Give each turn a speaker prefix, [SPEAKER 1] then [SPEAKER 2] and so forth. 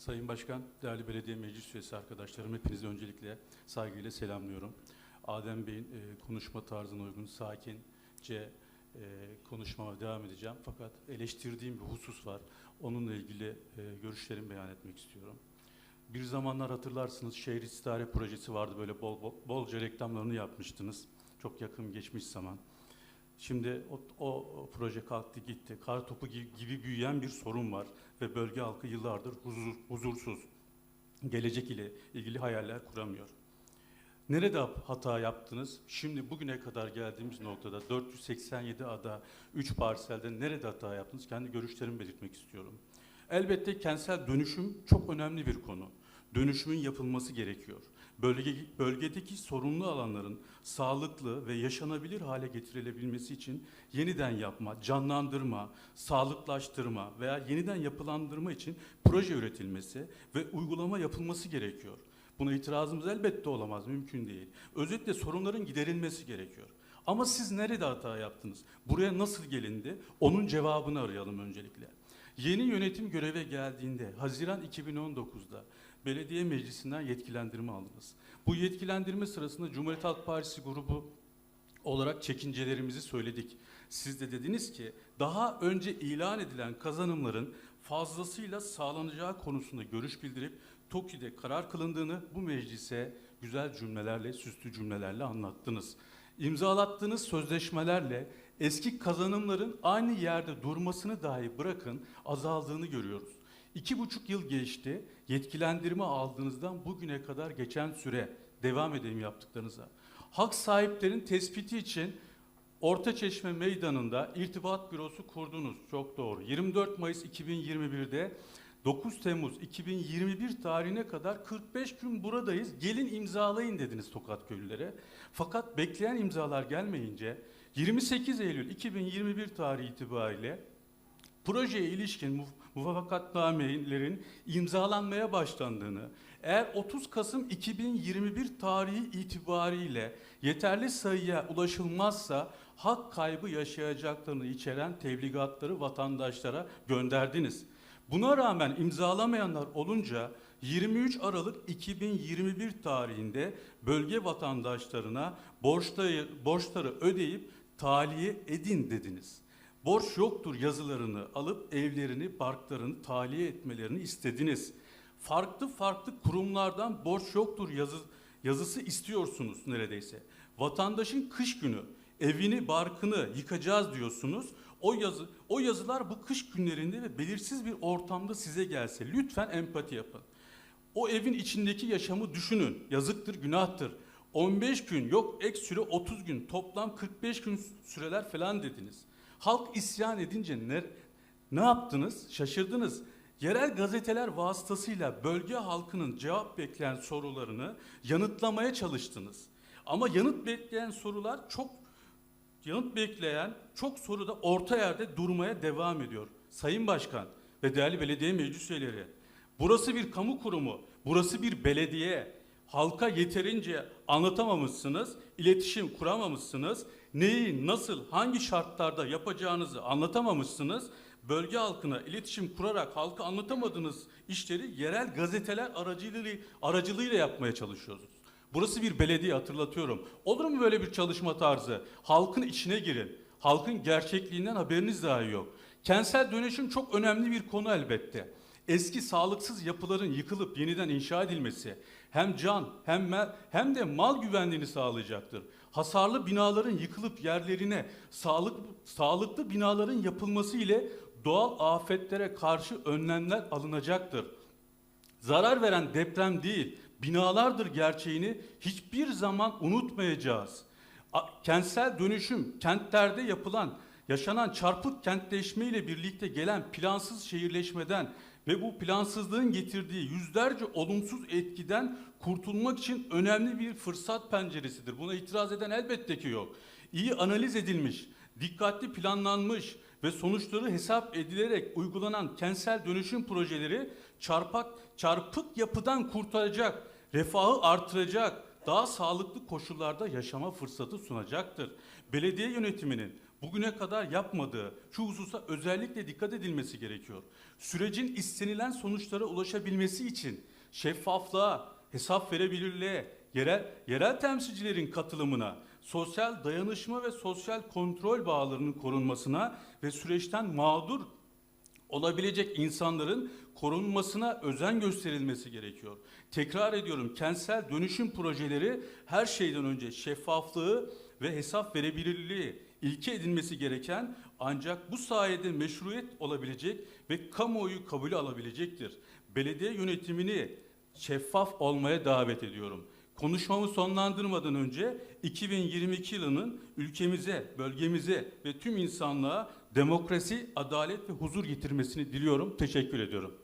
[SPEAKER 1] Sayın Başkan, değerli belediye meclis üyesi arkadaşlarım, hepinizi öncelikle saygıyla selamlıyorum. Adem Bey'in e, konuşma tarzına uygun, sakince e, konuşmama devam edeceğim. Fakat eleştirdiğim bir husus var. Onunla ilgili e, görüşlerimi beyan etmek istiyorum. Bir zamanlar hatırlarsınız şehir istihare projesi vardı. Böyle bol, bol, bolca reklamlarını yapmıştınız. Çok yakın geçmiş zaman. Şimdi o, o, proje kalktı gitti. Kar topu gibi büyüyen bir sorun var ve bölge halkı yıllardır huzur, huzursuz. Gelecek ile ilgili hayaller kuramıyor. Nerede hata yaptınız? Şimdi bugüne kadar geldiğimiz noktada 487 ada, 3 parselde nerede hata yaptınız? Kendi görüşlerimi belirtmek istiyorum. Elbette kentsel dönüşüm çok önemli bir konu. Dönüşümün yapılması gerekiyor. Bölge, bölgedeki sorunlu alanların sağlıklı ve yaşanabilir hale getirilebilmesi için yeniden yapma, canlandırma, sağlıklaştırma veya yeniden yapılandırma için proje üretilmesi ve uygulama yapılması gerekiyor. Buna itirazımız elbette olamaz, mümkün değil. Özetle sorunların giderilmesi gerekiyor. Ama siz nerede hata yaptınız? Buraya nasıl gelindi? Onun cevabını arayalım öncelikle. Yeni yönetim göreve geldiğinde Haziran 2019'da belediye meclisinden yetkilendirme aldınız. Bu yetkilendirme sırasında Cumhuriyet Halk Partisi grubu olarak çekincelerimizi söyledik. Siz de dediniz ki daha önce ilan edilen kazanımların fazlasıyla sağlanacağı konusunda görüş bildirip TOKİ'de karar kılındığını bu meclise güzel cümlelerle, süslü cümlelerle anlattınız. İmzalattığınız sözleşmelerle eski kazanımların aynı yerde durmasını dahi bırakın azaldığını görüyoruz. İki buçuk yıl geçti, yetkilendirme aldığınızdan bugüne kadar geçen süre devam edelim yaptıklarınıza. Hak sahiplerin tespiti için Orta Çeşme Meydanı'nda irtibat bürosu kurdunuz. Çok doğru. 24 Mayıs 2021'de 9 Temmuz 2021 tarihine kadar 45 gün buradayız. Gelin imzalayın dediniz Tokat köylülere. Fakat bekleyen imzalar gelmeyince 28 Eylül 2021 tarihi itibariyle projeye ilişkin muf- muvaffakatnamelerin imzalanmaya başlandığını, eğer 30 Kasım 2021 tarihi itibariyle yeterli sayıya ulaşılmazsa hak kaybı yaşayacaklarını içeren tebligatları vatandaşlara gönderdiniz. Buna rağmen imzalamayanlar olunca 23 Aralık 2021 tarihinde bölge vatandaşlarına borçları, borçları ödeyip tahliye edin dediniz. Borç yoktur yazılarını alıp evlerini, parklarını tahliye etmelerini istediniz. Farklı farklı kurumlardan borç yoktur yazı, yazısı istiyorsunuz neredeyse. Vatandaşın kış günü evini, barkını yıkacağız diyorsunuz. O yazı o yazılar bu kış günlerinde ve belirsiz bir ortamda size gelse lütfen empati yapın. O evin içindeki yaşamı düşünün. Yazıktır, günahtır. 15 gün yok ek süre 30 gün toplam 45 gün süreler falan dediniz. Halk isyan edince ne, ne yaptınız? Şaşırdınız. Yerel gazeteler vasıtasıyla bölge halkının cevap bekleyen sorularını yanıtlamaya çalıştınız. Ama yanıt bekleyen sorular çok yanıt bekleyen çok soru da orta yerde durmaya devam ediyor. Sayın Başkan ve değerli belediye meclis üyeleri, burası bir kamu kurumu, burası bir belediye. Halka yeterince anlatamamışsınız, iletişim kuramamışsınız, neyi, nasıl, hangi şartlarda yapacağınızı anlatamamışsınız. Bölge halkına iletişim kurarak halka anlatamadığınız işleri yerel gazeteler aracılığıyla, aracılığıyla yapmaya çalışıyorsunuz. Burası bir belediye hatırlatıyorum. Olur mu böyle bir çalışma tarzı? Halkın içine girin. Halkın gerçekliğinden haberiniz dahi yok. Kentsel dönüşüm çok önemli bir konu elbette. Eski sağlıksız yapıların yıkılıp yeniden inşa edilmesi hem can hem hem de mal güvenliğini sağlayacaktır. Hasarlı binaların yıkılıp yerlerine sağlık sağlıklı binaların yapılması ile doğal afetlere karşı önlemler alınacaktır. Zarar veren deprem değil, binalardır gerçeğini hiçbir zaman unutmayacağız. Kentsel dönüşüm, kentlerde yapılan, yaşanan çarpık kentleşme ile birlikte gelen plansız şehirleşmeden ve bu plansızlığın getirdiği yüzlerce olumsuz etkiden kurtulmak için önemli bir fırsat penceresidir. Buna itiraz eden elbette ki yok. İyi analiz edilmiş, dikkatli planlanmış ve sonuçları hesap edilerek uygulanan kentsel dönüşüm projeleri çarpak çarpık yapıdan kurtaracak, refahı artıracak, daha sağlıklı koşullarda yaşama fırsatı sunacaktır. Belediye yönetiminin bugüne kadar yapmadığı şu hususa özellikle dikkat edilmesi gerekiyor. Sürecin istenilen sonuçlara ulaşabilmesi için şeffaflığa, hesap verebilirliğe, yerel, yerel temsilcilerin katılımına, sosyal dayanışma ve sosyal kontrol bağlarının korunmasına ve süreçten mağdur olabilecek insanların korunmasına özen gösterilmesi gerekiyor. Tekrar ediyorum kentsel dönüşüm projeleri her şeyden önce şeffaflığı ve hesap verebilirliği ilke edilmesi gereken ancak bu sayede meşruiyet olabilecek ve kamuoyu kabulü alabilecektir. Belediye yönetimini şeffaf olmaya davet ediyorum. Konuşmamı sonlandırmadan önce 2022 yılının ülkemize, bölgemize ve tüm insanlığa demokrasi, adalet ve huzur getirmesini diliyorum. Teşekkür ediyorum.